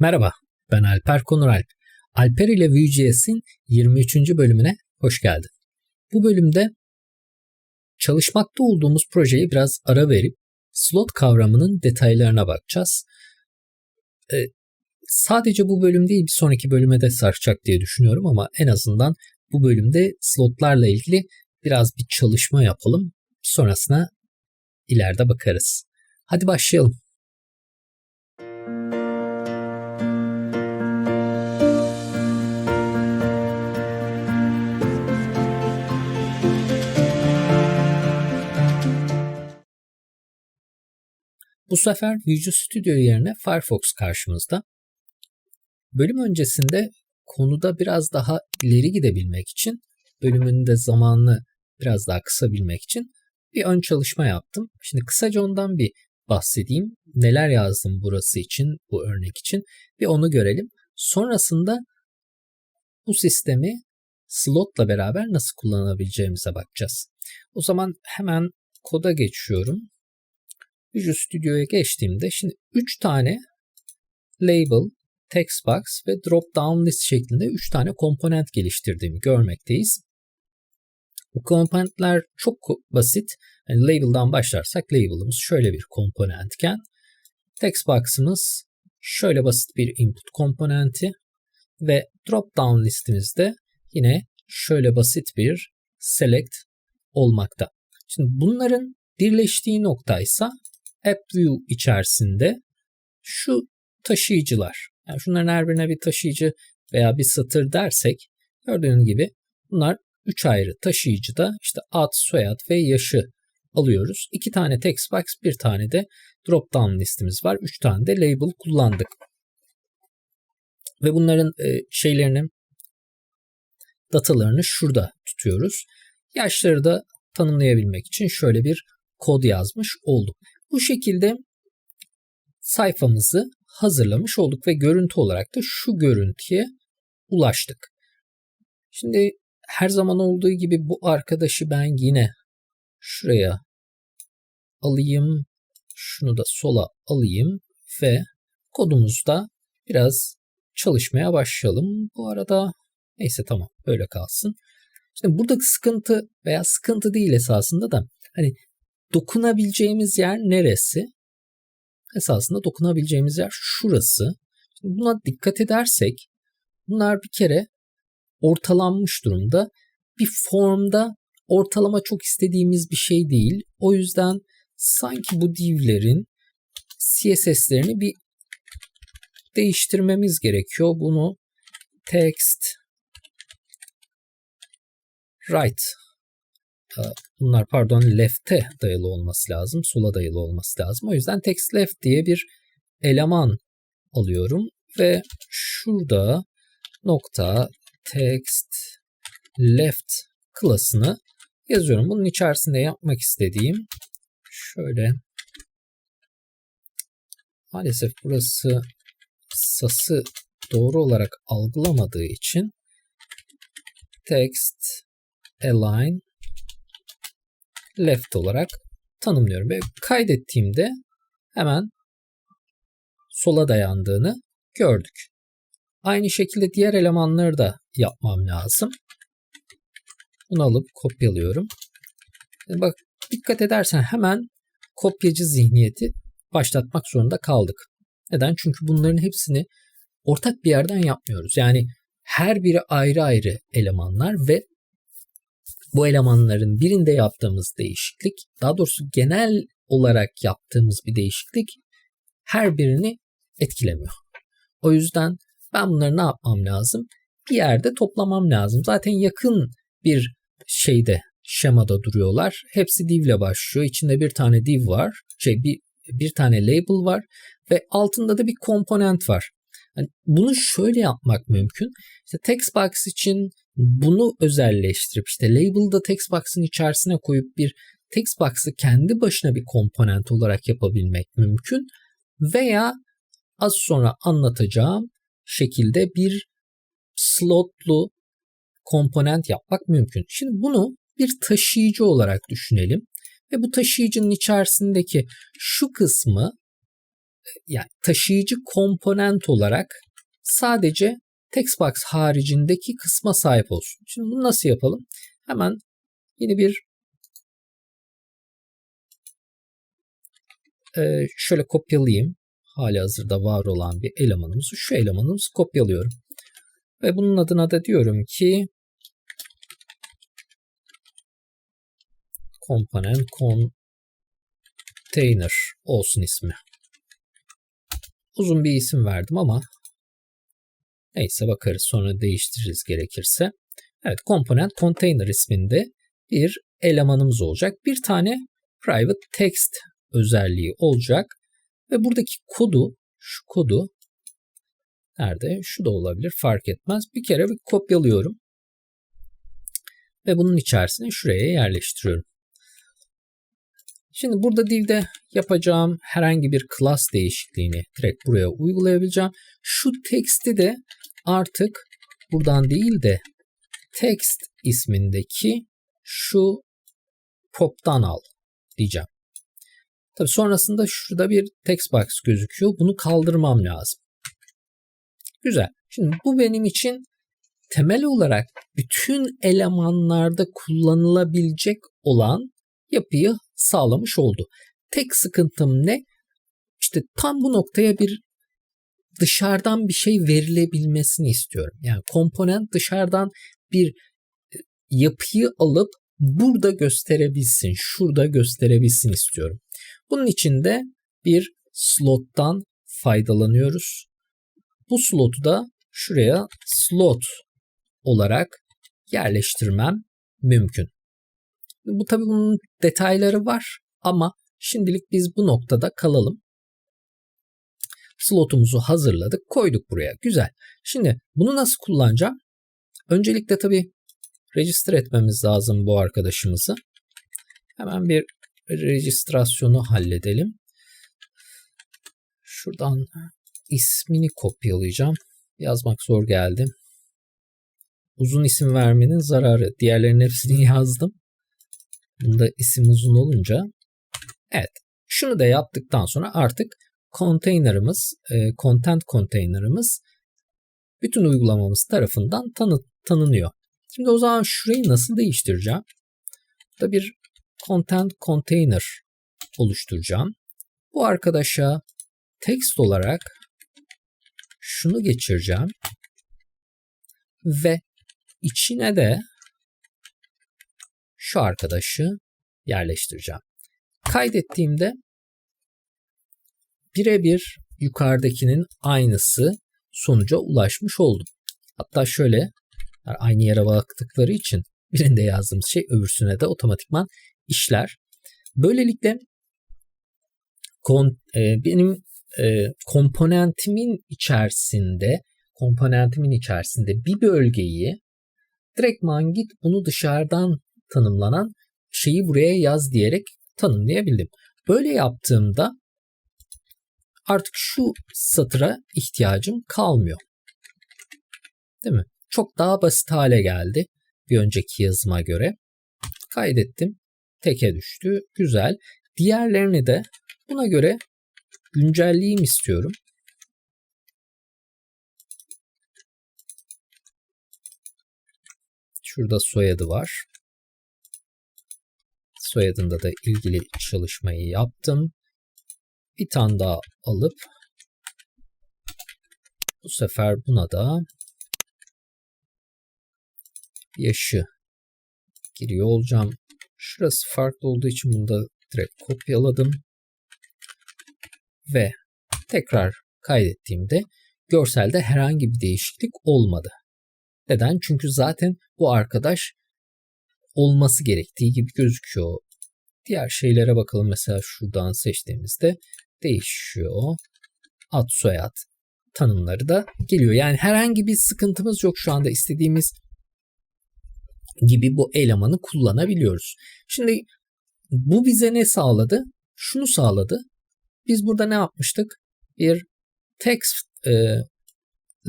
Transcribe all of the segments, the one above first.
Merhaba, ben Alper Konuralp. Alper ile Vue.js'in 23. bölümüne hoş geldin. Bu bölümde çalışmakta olduğumuz projeyi biraz ara verip slot kavramının detaylarına bakacağız. Ee, sadece bu bölüm değil bir sonraki bölüme de saracak diye düşünüyorum ama en azından bu bölümde slotlarla ilgili biraz bir çalışma yapalım. Sonrasına ileride bakarız. Hadi başlayalım. Bu sefer Visual Studio yerine Firefox karşımızda. Bölüm öncesinde konuda biraz daha ileri gidebilmek için, bölümün de zamanını biraz daha kısabilmek için bir ön çalışma yaptım. Şimdi kısaca ondan bir bahsedeyim. Neler yazdım burası için, bu örnek için bir onu görelim. Sonrasında bu sistemi slotla beraber nasıl kullanabileceğimize bakacağız. O zaman hemen koda geçiyorum. Visual Studio'ya geçtiğimde şimdi 3 tane label, text box ve drop down list şeklinde 3 tane komponent geliştirdiğimi görmekteyiz. Bu komponentler çok basit. Yani label'dan başlarsak label'ımız şöyle bir komponentken text box'ımız şöyle basit bir input komponenti ve drop down listimizde yine şöyle basit bir select olmakta. Şimdi bunların birleştiği noktaysa AppView içerisinde şu taşıyıcılar. Yani şunların her birine bir taşıyıcı veya bir satır dersek gördüğünüz gibi bunlar üç ayrı taşıyıcıda işte ad, soyad ve yaşı alıyoruz. İki tane text box, bir tane de drop down listimiz var. Üç tane de label kullandık. Ve bunların e, şeylerini datalarını şurada tutuyoruz. Yaşları da tanımlayabilmek için şöyle bir kod yazmış olduk. Bu şekilde sayfamızı hazırlamış olduk ve görüntü olarak da şu görüntüye ulaştık. Şimdi her zaman olduğu gibi bu arkadaşı ben yine şuraya alayım. Şunu da sola alayım ve kodumuzda biraz çalışmaya başlayalım. Bu arada neyse tamam böyle kalsın. Şimdi buradaki sıkıntı veya sıkıntı değil esasında da hani dokunabileceğimiz yer neresi? Esasında dokunabileceğimiz yer şurası. Şimdi buna dikkat edersek bunlar bir kere ortalanmış durumda. Bir formda ortalama çok istediğimiz bir şey değil. O yüzden sanki bu divlerin CSS'lerini bir değiştirmemiz gerekiyor. Bunu text right bunlar pardon left'e dayalı olması lazım. Sola dayalı olması lazım. O yüzden text left diye bir eleman alıyorum ve şurada nokta text left klasını yazıyorum. Bunun içerisinde yapmak istediğim şöyle maalesef burası sası doğru olarak algılamadığı için text align left olarak tanımlıyorum ve kaydettiğimde hemen sola dayandığını gördük. Aynı şekilde diğer elemanları da yapmam lazım. Bunu alıp kopyalıyorum. Bak dikkat edersen hemen kopyacı zihniyeti başlatmak zorunda kaldık. Neden? Çünkü bunların hepsini ortak bir yerden yapmıyoruz. Yani her biri ayrı ayrı elemanlar ve bu elemanların birinde yaptığımız değişiklik, daha doğrusu genel olarak yaptığımız bir değişiklik her birini etkilemiyor. O yüzden ben bunları ne yapmam lazım? Bir yerde toplamam lazım. Zaten yakın bir şeyde şemada duruyorlar. Hepsi div ile başlıyor. İçinde bir tane div var. Şey bir bir tane label var ve altında da bir komponent var. Yani bunu şöyle yapmak mümkün. İşte text box için bunu özelleştirip işte label'da text box'ın içerisine koyup bir text box'ı kendi başına bir komponent olarak yapabilmek mümkün veya az sonra anlatacağım şekilde bir slotlu komponent yapmak mümkün. Şimdi bunu bir taşıyıcı olarak düşünelim ve bu taşıyıcının içerisindeki şu kısmı yani taşıyıcı komponent olarak sadece textbox haricindeki kısma sahip olsun. Şimdi bunu nasıl yapalım? Hemen yeni bir e, şöyle kopyalayayım. Hali hazırda var olan bir elemanımızı şu elemanımızı kopyalıyorum. Ve bunun adına da diyorum ki component container olsun ismi. Uzun bir isim verdim ama neyse bakarız sonra değiştiririz gerekirse. Evet component container isminde bir elemanımız olacak. Bir tane private text özelliği olacak ve buradaki kodu şu kodu nerede? Şu da olabilir fark etmez. Bir kere bir kopyalıyorum. Ve bunun içerisine şuraya yerleştiriyorum. Şimdi burada dilde yapacağım herhangi bir class değişikliğini direkt buraya uygulayabileceğim. Şu teksti de artık buradan değil de text ismindeki şu pop'tan al diyeceğim. Tabi sonrasında şurada bir text box gözüküyor. Bunu kaldırmam lazım. Güzel. Şimdi bu benim için temel olarak bütün elemanlarda kullanılabilecek olan yapıyı sağlamış oldu. Tek sıkıntım ne? İşte tam bu noktaya bir dışarıdan bir şey verilebilmesini istiyorum. Yani komponent dışarıdan bir e, yapıyı alıp burada gösterebilsin, şurada gösterebilsin istiyorum. Bunun için de bir slottan faydalanıyoruz. Bu slotu da şuraya slot olarak yerleştirmem mümkün. Bu tabii bunun detayları var ama şimdilik biz bu noktada kalalım. Slotumuzu hazırladık, koyduk buraya. Güzel. Şimdi bunu nasıl kullanacağım? Öncelikle tabii register etmemiz lazım bu arkadaşımızı. Hemen bir registrasyonu halledelim. Şuradan ismini kopyalayacağım. Yazmak zor geldi. Uzun isim vermenin zararı. Diğerlerinin hepsini yazdım. Bunda isim uzun olunca. Evet. Şunu da yaptıktan sonra artık container'ımız, e, content container'ımız bütün uygulamamız tarafından tanı, tanınıyor. Şimdi o zaman şurayı nasıl değiştireceğim? Burada bir content container oluşturacağım. Bu arkadaşa text olarak şunu geçireceğim ve içine de şu arkadaşı yerleştireceğim. Kaydettiğimde birebir yukarıdakinin aynısı sonuca ulaşmış oldum. Hatta şöyle aynı yere baktıkları için birinde yazdığımız şey öbürsüne de otomatikman işler. Böylelikle kon, e, benim e, komponentimin içerisinde komponentimin içerisinde bir bölgeyi direktman git bunu dışarıdan tanımlanan şeyi buraya yaz diyerek tanımlayabildim. Böyle yaptığımda artık şu satıra ihtiyacım kalmıyor. Değil mi? Çok daha basit hale geldi bir önceki yazıma göre. Kaydettim. Teke düştü. Güzel. Diğerlerini de buna göre güncelleyeyim istiyorum. Şurada soyadı var. Soyadında da ilgili çalışmayı yaptım. Bir tane daha alıp bu sefer buna da yaşı giriyor olacağım. Şurası farklı olduğu için bunu da direkt kopyaladım. Ve tekrar kaydettiğimde görselde herhangi bir değişiklik olmadı. Neden? Çünkü zaten bu arkadaş olması gerektiği gibi gözüküyor. Diğer şeylere bakalım. Mesela şuradan seçtiğimizde değişiyor. Ad soyad tanımları da geliyor. Yani herhangi bir sıkıntımız yok şu anda istediğimiz gibi bu elemanı kullanabiliyoruz. Şimdi bu bize ne sağladı? Şunu sağladı. Biz burada ne yapmıştık? Bir text e,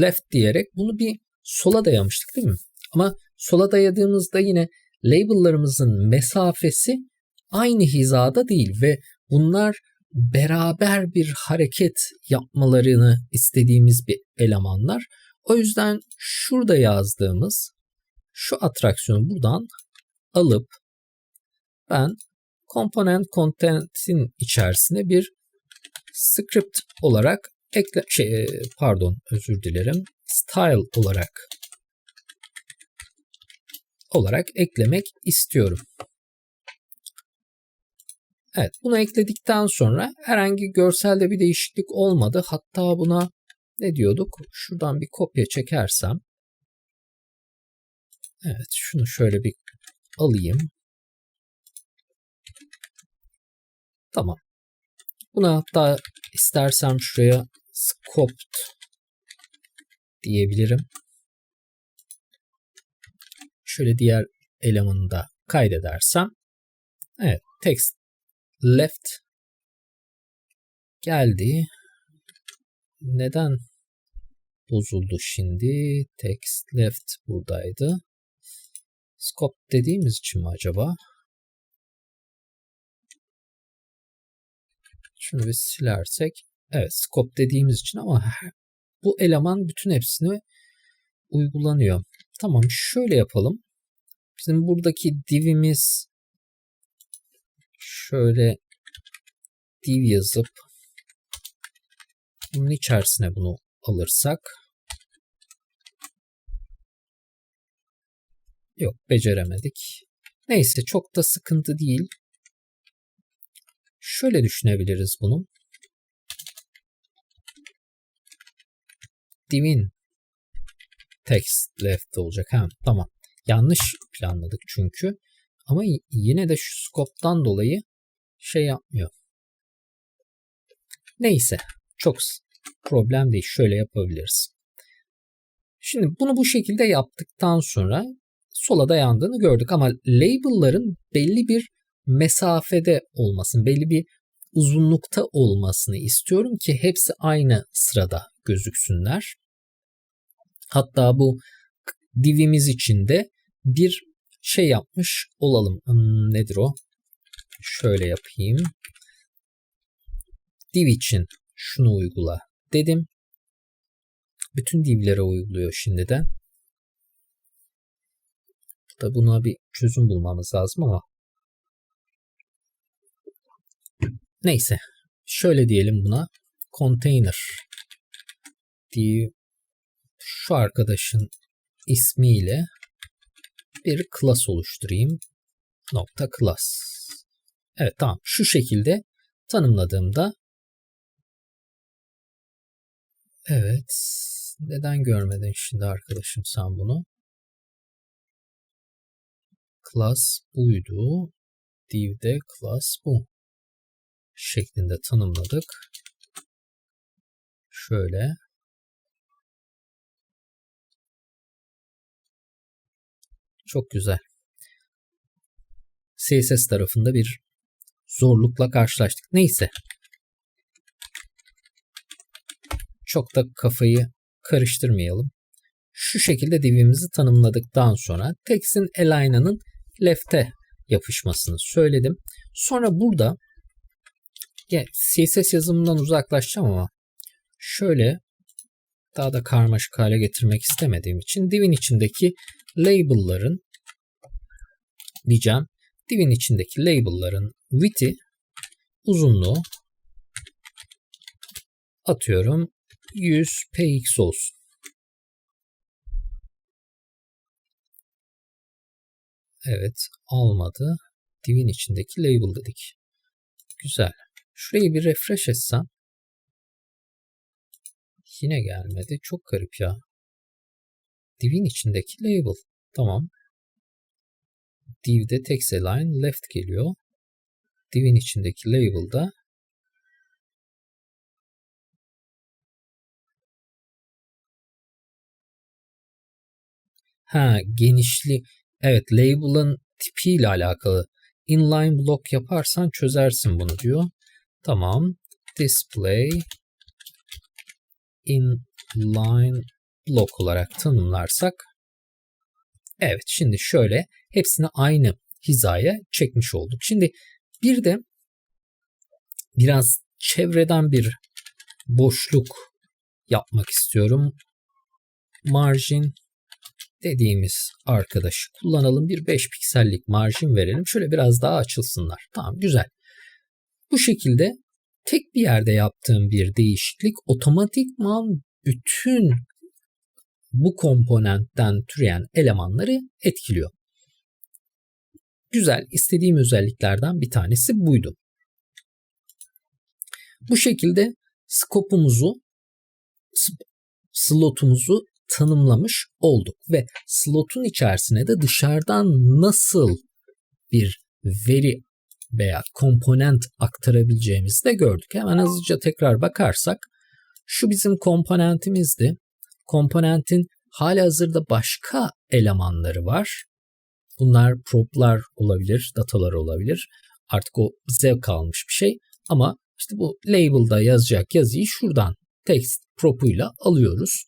left diyerek bunu bir sola dayamıştık değil mi? Ama sola dayadığımızda yine label'larımızın mesafesi aynı hizada değil ve bunlar beraber bir hareket yapmalarını istediğimiz bir elemanlar. O yüzden şurada yazdığımız şu atraksiyonu buradan alıp ben component content'in içerisine bir script olarak ekle şey e, pardon özür dilerim style olarak olarak eklemek istiyorum. Evet bunu ekledikten sonra herhangi görselde bir değişiklik olmadı. Hatta buna ne diyorduk? Şuradan bir kopya çekersem. Evet şunu şöyle bir alayım. Tamam. Buna hatta istersem şuraya scoped diyebilirim. Şöyle diğer elemanı da kaydedersem. Evet text left geldi. Neden bozuldu şimdi? Text left buradaydı. Scope dediğimiz için mi acaba? Şunu bir silersek. Evet scope dediğimiz için ama bu eleman bütün hepsini uygulanıyor. Tamam şöyle yapalım. Bizim buradaki divimiz şöyle div yazıp bunun içerisine bunu alırsak yok beceremedik. Neyse çok da sıkıntı değil. Şöyle düşünebiliriz bunu. Divin text left olacak. Ha, tamam. Yanlış planladık çünkü. Ama yine de şu scope'dan dolayı şey yapmıyor. Neyse. Çok problem değil. Şöyle yapabiliriz. Şimdi bunu bu şekilde yaptıktan sonra sola dayandığını gördük ama label'ların belli bir mesafede olmasını, belli bir uzunlukta olmasını istiyorum ki hepsi aynı sırada gözüksünler. Hatta bu divimiz içinde bir şey yapmış olalım. Hmm, nedir o? Şöyle yapayım. Div için şunu uygula dedim. Bütün divlere uyguluyor şimdiden. Da buna bir çözüm bulmamız lazım ama neyse şöyle diyelim buna container div şu arkadaşın ismiyle bir class oluşturayım. Nokta class. Evet tamam şu şekilde tanımladığımda evet neden görmedin şimdi arkadaşım sen bunu? Class buydu. Div'de class bu. Şeklinde tanımladık. Şöyle Çok güzel. CSS tarafında bir zorlukla karşılaştık. Neyse. Çok da kafayı karıştırmayalım. Şu şekilde divimizi tanımladıktan sonra text'in align'ının left'e yapışmasını söyledim. Sonra burada ya, CSS yazımından uzaklaşacağım ama şöyle daha da karmaşık hale getirmek istemediğim için divin içindeki label'ların diyeceğim. Divin içindeki label'ların width'i uzunluğu atıyorum 100 px olsun. Evet almadı. Divin içindeki label dedik. Güzel. Şurayı bir refresh etsem yine gelmedi. Çok garip ya. Divin içindeki label. Tamam. Div'de text align left geliyor. Divin içindeki label'da Ha genişli evet label'ın tipiyle alakalı inline block yaparsan çözersin bunu diyor. Tamam. Display inline blok olarak tanımlarsak evet şimdi şöyle hepsini aynı hizaya çekmiş olduk. Şimdi bir de biraz çevreden bir boşluk yapmak istiyorum. Margin dediğimiz arkadaşı kullanalım. Bir 5 piksellik marjin verelim. Şöyle biraz daha açılsınlar. Tamam güzel. Bu şekilde tek bir yerde yaptığım bir değişiklik otomatikman bütün bu komponentten türeyen elemanları etkiliyor. Güzel, istediğim özelliklerden bir tanesi buydu. Bu şekilde skopumuzu, slotumuzu tanımlamış olduk ve slotun içerisine de dışarıdan nasıl bir veri veya komponent aktarabileceğimizi de gördük. Hemen hızlıca tekrar bakarsak şu bizim komponentimizdi. Komponentin hali hazırda başka elemanları var. Bunlar proplar olabilir, datalar olabilir. Artık o bize kalmış bir şey. Ama işte bu label'da yazacak yazıyı şuradan text prop'uyla alıyoruz.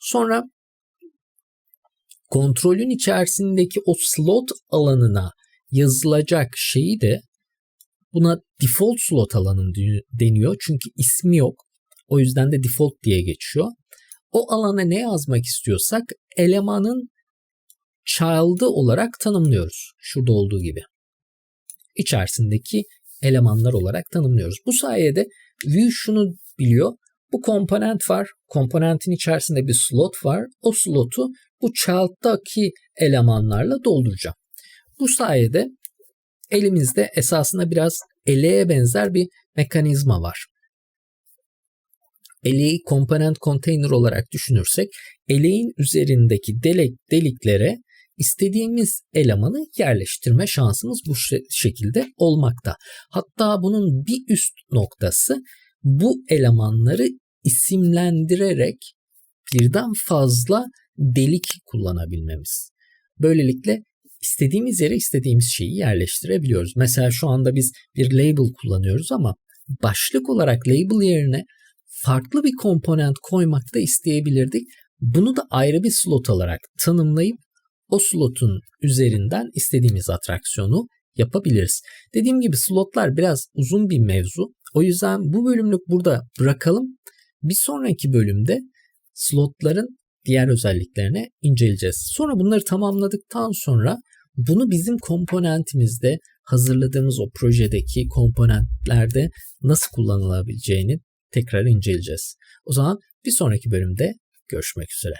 Sonra kontrolün içerisindeki o slot alanına yazılacak şeyi de buna default slot alanı deniyor. Çünkü ismi yok. O yüzden de default diye geçiyor. O alana ne yazmak istiyorsak elemanın child'ı olarak tanımlıyoruz. Şurada olduğu gibi. İçerisindeki elemanlar olarak tanımlıyoruz. Bu sayede view şunu biliyor. Bu komponent var. Komponentin içerisinde bir slot var. O slotu bu child'daki elemanlarla dolduracağım. Bu sayede elimizde esasında biraz eleğe benzer bir mekanizma var. Eleği komponent container olarak düşünürsek eleğin üzerindeki delik, deliklere istediğimiz elemanı yerleştirme şansımız bu şekilde olmakta. Hatta bunun bir üst noktası bu elemanları isimlendirerek birden fazla delik kullanabilmemiz. Böylelikle istediğimiz yere istediğimiz şeyi yerleştirebiliyoruz. Mesela şu anda biz bir label kullanıyoruz ama başlık olarak label yerine farklı bir komponent koymak da isteyebilirdik. Bunu da ayrı bir slot olarak tanımlayıp o slotun üzerinden istediğimiz atraksiyonu yapabiliriz. Dediğim gibi slotlar biraz uzun bir mevzu. O yüzden bu bölümlük burada bırakalım. Bir sonraki bölümde slotların diğer özelliklerine inceleyeceğiz. Sonra bunları tamamladıktan sonra bunu bizim komponentimizde hazırladığımız o projedeki komponentlerde nasıl kullanılabileceğini tekrar inceleyeceğiz. O zaman bir sonraki bölümde görüşmek üzere.